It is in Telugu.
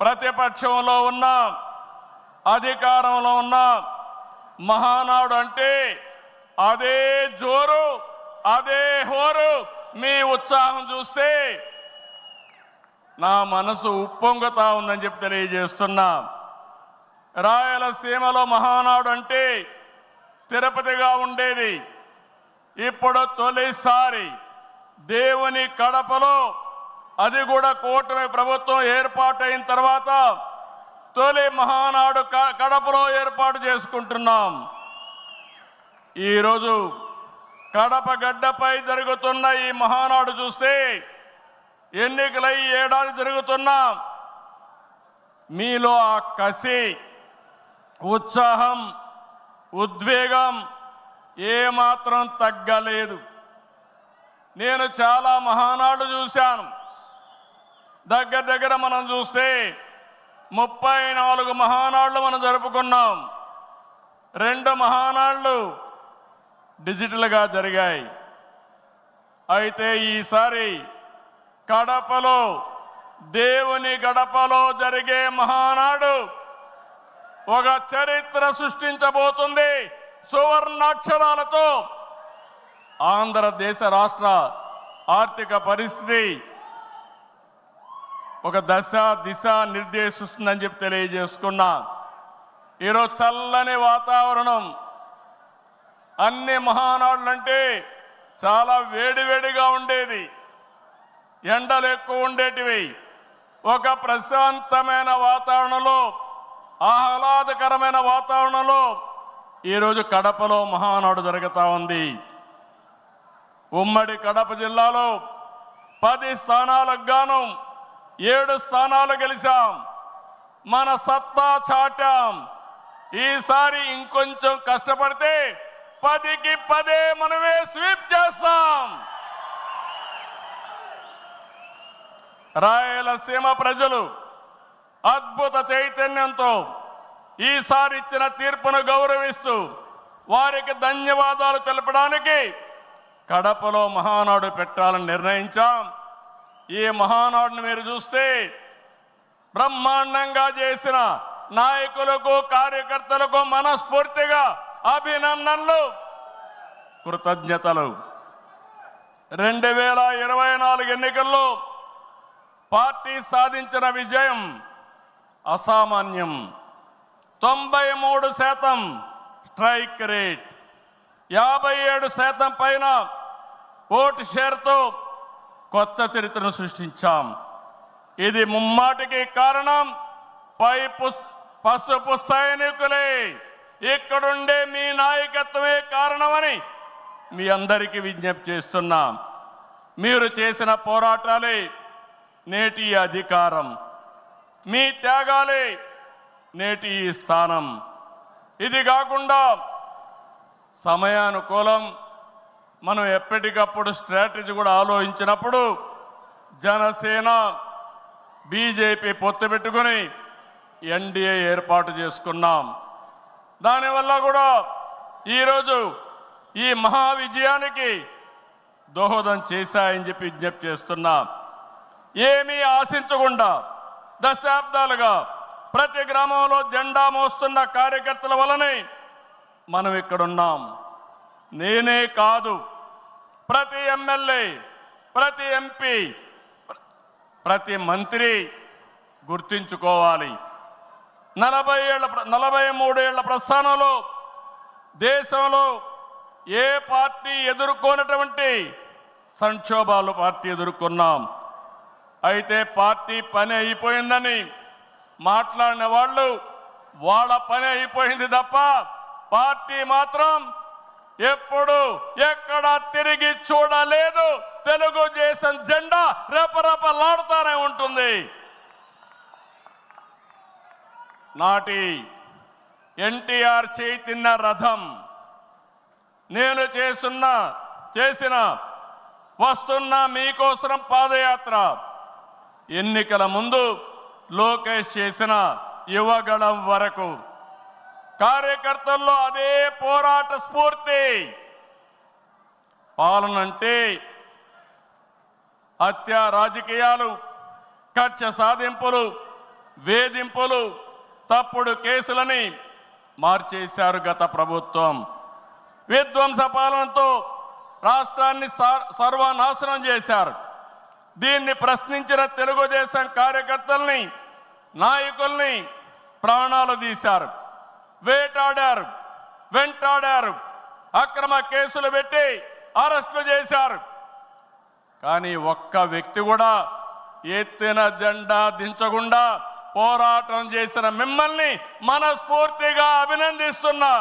ప్రతిపక్షంలో ఉన్న అధికారంలో ఉన్న. మహానాడు అంటే అదే జోరు అదే హోరు. మీ ఉత్సాహం చూస్తే నా మనసు ఉప్పొంగుతా ఉందని చెప్పి తెలియజేస్తున్నా. రాయలసీమలో మహానాడు అంటే తిరుపతిగా ఉండేది. ఇప్పుడు తొలిసారి దేవుని కడపలో అది కూడా కూటమి ప్రభుత్వం ఏర్పాటైన తర్వాత తొలి మహానాడు క- కడపలో ఏర్పాటు చేసుకుంటున్నాం. ఈరోజు కడప గడ్డపై జరుగుతున్న ఈ మహానాడు చూస్తే ఎన్నికలై ఏడాది జరుగుతున్నా. మీలో ఆ కసి ఉత్సాహం ఉద్వేగం ఏమాత్రం తగ్గలేదు. నేను చాలా మహానాడు చూశాను. దగ్గర దగ్గర మనం చూస్తే ముప్పై నాలుగు మహానాళ్ళు మనం జరుపుకున్నాం. రెండు మహానాళ్ళు డిజిటల్గా జరిగాయి. అయితే ఈసారి కడపలో దేవుని గడపలో జరిగే మహానాడు ఒక చరిత్ర సృష్టించబోతుంది. సువర్ణాక్షరాలతో ఆంధ్రదేశ రాష్ట్ర ఆర్థిక పరిస్థితి ఒక దశ దిశ నిర్దేశిస్తుందని చెప్పి తెలియజేసుకున్నా. ఈరోజు చల్లని వాతావరణం. అన్ని మహానాడులు అంటే చాలా వేడివేడిగా ఉండేది. ఎండలు ఎక్కువ ఉండేటివి. ఒక ప్రశాంతమైన వాతావరణంలో ఆహ్లాదకరమైన వాతావరణంలో ఈరోజు కడపలో మహానాడు జరుగుతూ ఉంది. ఉమ్మడి కడప జిల్లాలో పది స్థానాలకు గాను ఏడు స్థానాలు గెలిచాం. మన సత్తా చాటాం. ఈసారి ఇంకొంచెం కష్టపడితే పదికి పదే మనమే స్వీప్ చేస్తాం. రాయలసీమ ప్రజలు అద్భుత చైతన్యంతో ఈసారి ఇచ్చిన తీర్పును గౌరవిస్తూ వారికి ధన్యవాదాలు తెలపడానికి కడపలో మహానాడు పెట్టాలని నిర్ణయించాం. ఈ మహానాడును మీరు చూస్తే బ్రహ్మాండంగా చేసిన నాయకులకు కార్యకర్తలకు మనస్ఫూర్తిగా అభినందనలు. కృతజ్ఞతలు. రెండు వేల ఇరవై నాలుగు ఎన్నికల్లో పార్టీ సాధించిన విజయం అసామాన్యం. తొంభై మూడు శాతం స్ట్రైక్ రేట్. యాభై ఏడు శాతం పైన ఓటు షేర్తో కొత్త చరిత్రను సృష్టించాం. ఇది ముమ్మాటికి కారణం పై పుస్ పసుపు సైనికులే. ఇక్కడుండే మీ నాయకత్వమే కారణమని మీ అందరికీ విజ్ఞప్తి చేస్తున్నాం. మీరు చేసిన పోరాటాలే నేటి అధికారం. మీ త్యాగాలే నేటి ఈ స్థానం. ఇది కాకుండా సమయానుకూలం మనం ఎప్పటికప్పుడు స్ట్రాటజీ కూడా ఆలోచించినప్పుడు జనసేన బీజేపీ పొత్తు పెట్టుకొని ఎన్డీఏ ఏర్పాటు చేసుకున్నాం. దానివల్ల కూడా ఈరోజు ఈ మహా విజయానికి దోహదం చేశాయని చెప్పి విజ్ఞప్తి చేస్తున్నా. ఏమీ ఆశించకుండా దశాబ్దాలుగా ప్రతి గ్రామంలో జెండా మోస్తున్న కార్యకర్తల వలనే మనం ఇక్కడున్నాం. నేనే కాదు. ప్రతి ఎమ్మెల్యే ప్రతి ఎంపీ ప్రతి మంత్రి గుర్తించుకోవాలి. నలభై ఏళ్ళ నలభై మూడేళ్ళ ప్రస్థానంలో దేశంలో ఏ పార్టీ ఎదుర్కొన్నటువంటి సంక్షోభాలు పార్టీ ఎదుర్కొన్నాం. అయితే పార్టీ పని అయిపోయిందని మాట్లాడిన వాళ్ళు వాళ్ళ పని అయిపోయింది తప్ప పార్టీ మాత్రం ఎప్పుడు ఎక్కడ తిరిగి చూడలేదు. తెలుగుదేశం జెండా రెపరెపలాడుతూనే ఉంటుంది. నాటి ఎన్టీఆర్ చేతిన్న రథం నేను చేస్తున్న చేసిన వస్తున్న మీకోసం పాదయాత్ర. ఎన్నికల ముందు లోకేష్ చేసిన యువగళం వరకు. కార్యకర్తల్లో అదే పోరాట స్ఫూర్తి. పాలన అంటే హత్య రాజకీయాలు కక్ష సాధింపులు వేధింపులు తప్పుడు కేసులని మార్చేశారు గత ప్రభుత్వం. విధ్వంస పాలనతో రాష్ట్రాన్ని సర్వనాశనం చేశారు. దీన్ని ప్రశ్నించిన తెలుగుదేశం కార్యకర్తల్ని నాయకుల్ని ప్రాణాలు తీశారు. వేటాడారు వెంటాడారు అక్రమ కేసులు పెట్టి అరెస్టులు చేశారు. కానీ ఒక్క వ్యక్తి కూడా ఎత్తిన జెండా దించకుండా పోరాటం చేసిన మిమ్మల్ని మనస్ఫూర్తిగా అభినందిస్తున్నా.